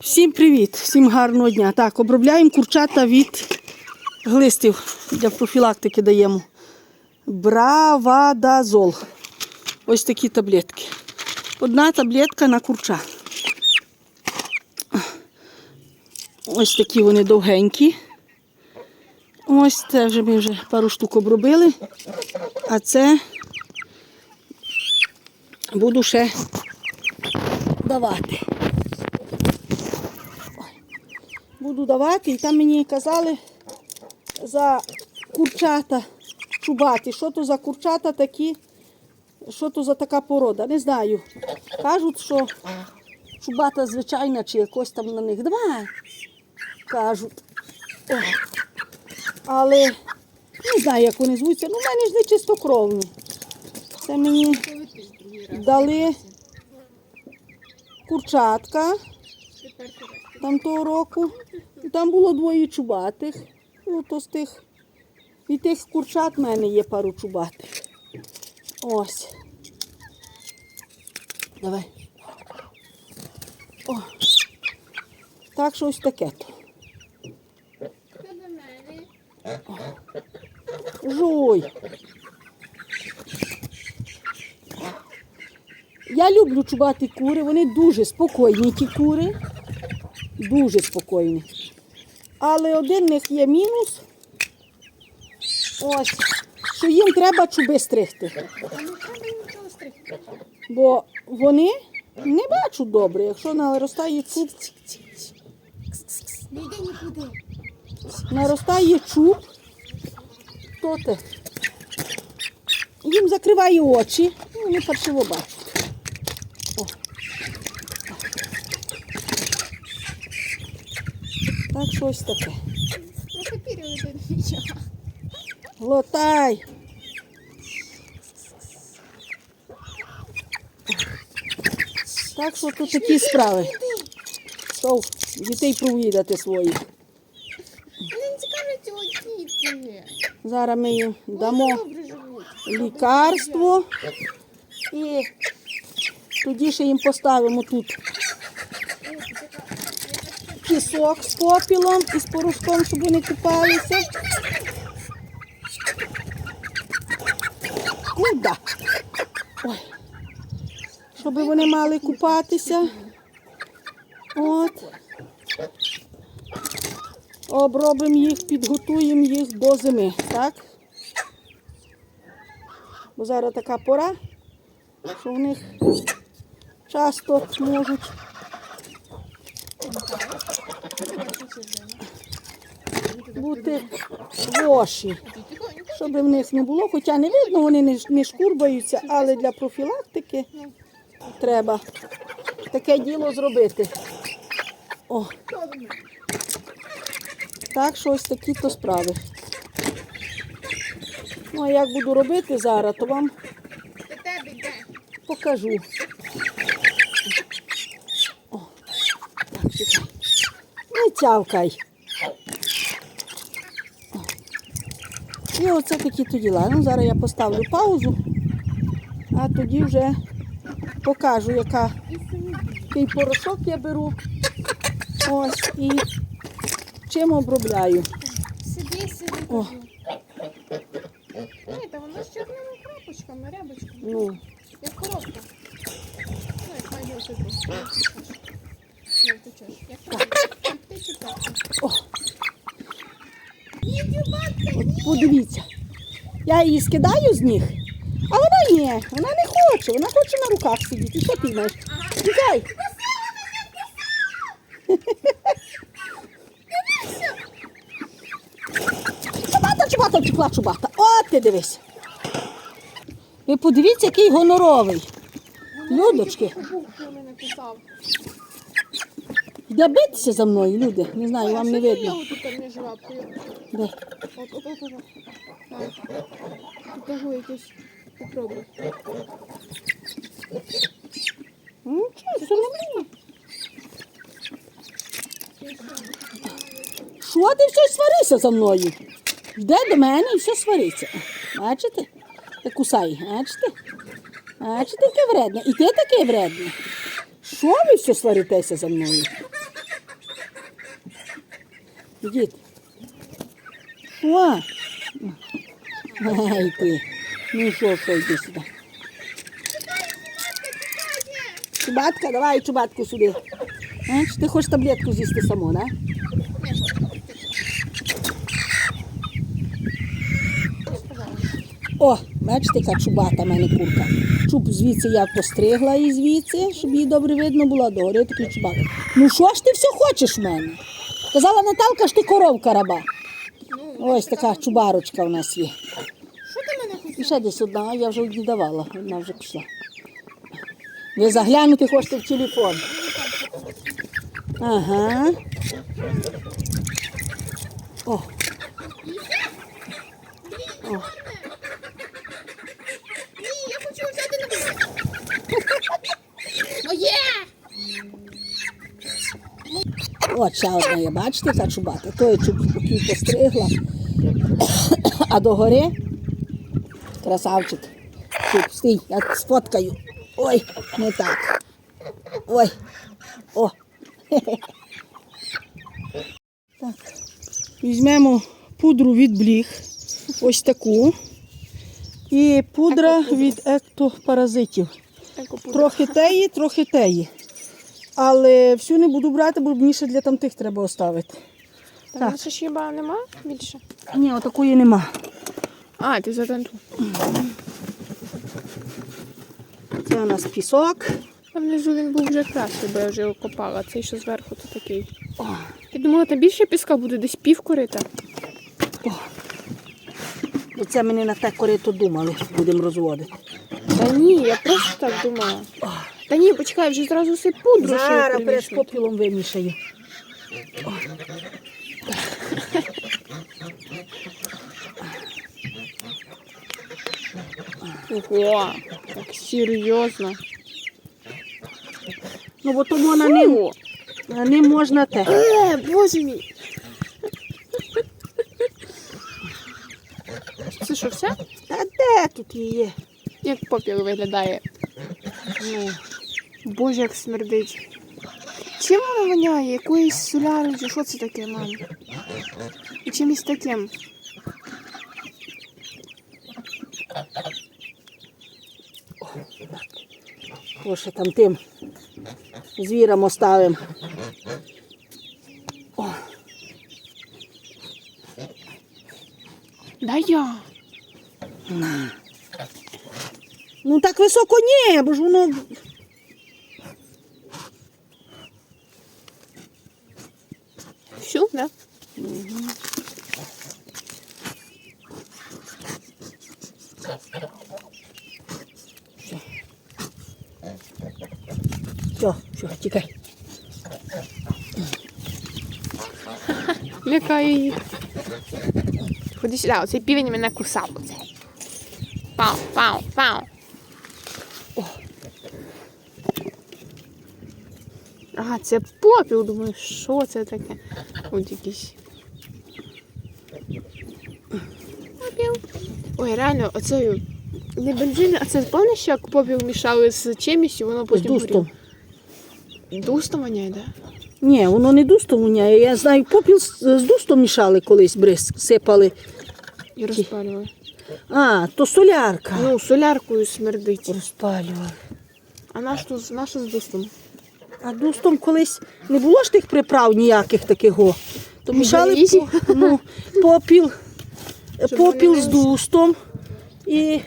Всім привіт, всім гарного дня. Так, обробляємо курчата від глистів для профілактики даємо. Бравадазол. Ось такі таблетки. Одна таблетка на курча. Ось такі вони довгенькі. Ось це вже ми вже пару штук обробили. А це буду ще давати. Буду давати, і там мені казали за курчата чубати. Що то за курчата такі, що то за така порода, не знаю. Кажуть, що чубата звичайна чи якось там на них. Давай. Кажуть. О. Але не знаю, як вони звуться. Ну, в мене ж не чистокровні. Це мені дали курчатка там того року. І там було двоє чубатих. Ну, то з тих, від тих курчат в мене є пару чубатих. Ось. Давай. О. Так що ось таке то. Жуй. Я люблю чубати кури, вони дуже спокійні, ті кури. Дуже спокійні. Але один в них є мінус. Ось, що їм треба чуби стригти. Бо вони не бачать добре, якщо наростає чуб, наростає чуб, то те. Їм закриває очі, і вони паршиво бачать. Так що ось таке. Ну. Глотай. Так що тут такі справи. Стов, дітей провідати своїх. Вони не цікавляться одіти. Зараз ми їм дамо лікарство і тоді ще їм поставимо тут пісок з попілом і з порошком, щоб вони купалися. Куда? Ой. Щоб вони мали купатися. От. Обробимо їх, підготуємо їх до зими, так? Бо зараз така пора, що в них часто можуть бути воші, щоб в них не було. Хоча не видно, вони не, шкурбаються, але для профілактики треба таке діло зробити. О. Так що ось такі то справи. Ну, а як буду робити зараз, то вам покажу. О, так, чекай. Тявкай. І оце такі то діла. Ну, зараз я поставлю паузу, а тоді вже покажу, яка, який порошок я беру. Ось і чим обробляю. Сиди, сиди. О. Ні, та воно з чорними крапочками, рябочками. Ну, Як коробка. Ну, як має бути просто. Не втечеш. Як коробка. Як ти читати. О. Ні, дюбатка, От подивіться. Я її скидаю з ніг, а вона ні, вона не хоче, вона хоче на руках сидіти. Що ти знаєш? Тікай. Чубата, чубата, втекла чубата. От ти дивись. Ви подивіться, який гоноровий. Людочки, Був, хто мене писав. йде битися за мною, люди. Не знаю, вам не видно. Де? От, от, от, от. Так. Покажу якесь. Попробуй. Ну, що, все нормально. Що ти все сварися за мною? Йде до мене і все свариться. Бачите? Як кусає, бачите? Бачите, яке вредне. І ти таке вредне. Що ви все сваритеся за мною? Ідіть. Що? Ай ти. Ну що, що, йди сюди. Чубатка, давай чубатку сюди. Знаєш, ти хочеш таблетку з'їсти само, да? О, бачите, яка чубата в мене курка. Чуб звідси я постригла і звідси, щоб її добре видно було, догори такий чубата. Ну що ж ти все хочеш в мене? Казала Наталка, що ти коровка раба. Ось така чубарочка в нас є. Що ти мене? І ще десь одна, я вже віддавала, вона вже пішла. Ви заглянути хочете в телефон. Ага. О. О. Ні, я хочу взяти на Моє! От ще одна є, бачите, яка чубата. Той чуб спокій постригла. А догори красавчик. Чуб, стій, я сфоткаю. Ой, не так. Ой. О. Так. Візьмемо пудру від бліг. Ось таку. І пудра від ектопаразитів. Трохи теї, трохи теї. Але всю не буду брати, бо мені ще для тамтих треба оставити. Та Так. так. ж хіба нема більше? Ні, отакої нема. А, ти за танту. Це у нас пісок. Там внизу він був вже кращий, бо я вже його копала. Цей що зверху, то такий. О, Я думала, там більше піска буде, десь пів корита. і це ми не на те корито думали, будемо розводити. Та ні, я просто так думала. Та ні, почекай, вже зразу все пудру. Зараз перед попілом вимішаю. Ого, так серйозно. Ну, бо тому на ним, Фу. на ним можна те. Е, боже мій. Це що, все? Та де тут її? Як попіл виглядає? Ну, Боже, як смердить. Чим воно воняє? Якоюсь солярою чи що це таке, мам? І чимось таким. о, ще там тим звірам оставимо. Да я. Ну так високо ні, бо ж воно. Всю, да? Все, все, тікай. Лякає їх. Ходи сюди, оцей півень мене кусав. Оце. Пау, пау, пау. О. Ага, це попіл, думаю, що це таке? От. Попіл. Ой, реально, оцею. Не бензин, а це пам'ятаєш, як попіл мішали з чимось, і воно З потім дустом. Дустом воняє, так? Да? Ні, воно не дустом воняє. Я знаю, попіл з, дустом мішали колись бризк, сипали. І розпалювали. А, то солярка. Ну, соляркою смердить. Розпалювали. А наш тут наша з дустом. А дустом колись не було ж тих приправ ніяких таких. о. То мішали по- ну, попіл, попіл з дустом і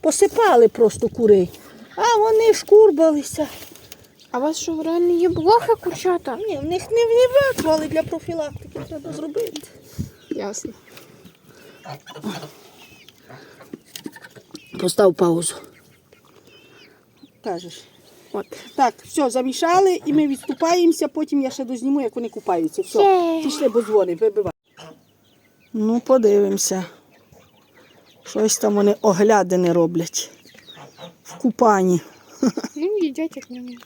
посипали просто курей. А вони шкурбалися. А у вас що реально є блоха курчата? Ні, в них не, але для профілактики треба зробити. Ясно. Постав паузу. Кажеш. От. Так, все, замішали і ми відступаємося, потім я ще дозніму, як вони купаються. Все, пішли, бо дзвонить, вибивай. Ну, подивимося. Щось там вони оглядини роблять в купанні. Ну, їдять як не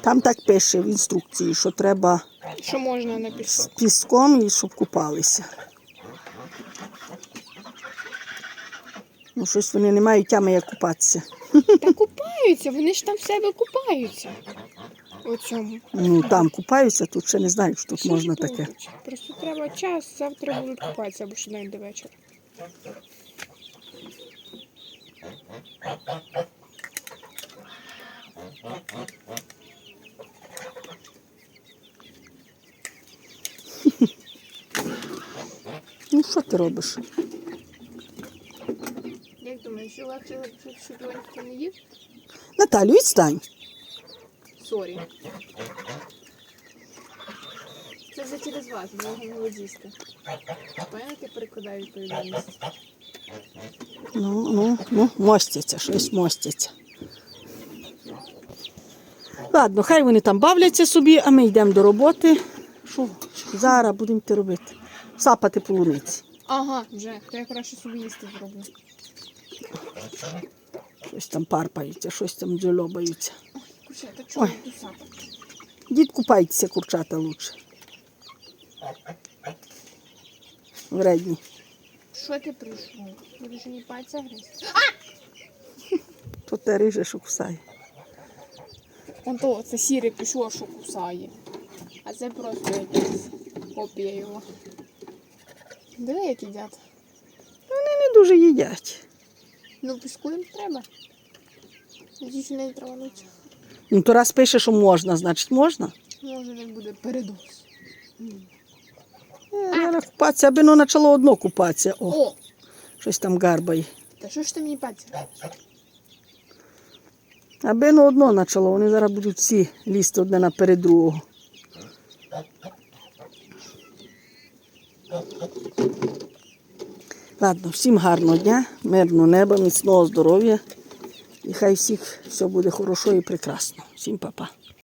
Там так пише в інструкції, що треба Що можна на з піском і щоб купалися. Ну, щось вони не мають тями, як купатися. Та купаються, вони ж там в себе купаються. У цьому. Ну там купаються, тут ще не знаю, що тут Ще можна таке. будуть. Просто треба час, завтра будуть купатися або ще навіть до вечора. Ну що ти робиш? Як думаєш, що легше, його ніхто не їв? Наталю, відстань. Сорі. Це вже через вас, не водісти. Пам'ятаєте, перекладаю відповідальність. Ну, ну, ну, мостяться, щось мостяться. Ладно, хай вони там бавляться собі, а ми йдемо до роботи. Що зараз будемо те робити? Сапати полуниці. Ага, вже. То я краще собі їсти зроблю. Щось там парпаються, щось там дзьольобаються. Куся, та чого Ой. Дід купайтеся, курчата лучше. Вредні. Що ти прийшов? Будеш мені пальця гризти? То те риже, що кусає. Он то, це сіре пішло, що кусає. А це просто якась копія його. Диви, як їдять. Вони не дуже їдять. Ну, піску їм треба. Дійсно не травануть. Ну, то раз пише, що можна, значить можна. Може, не буде передоз. Е, Зараз купатися, аби воно почало одно купатися. О, О! щось там гарбає. Та що ж ти мені пальця? Аби воно одно почало, вони зараз будуть всі лізти одне наперед другого. Ладно, всім гарного дня, мирного неба, міцного здоров'я. І хай всіх все буде хорошо і прекрасно. Всім па-па.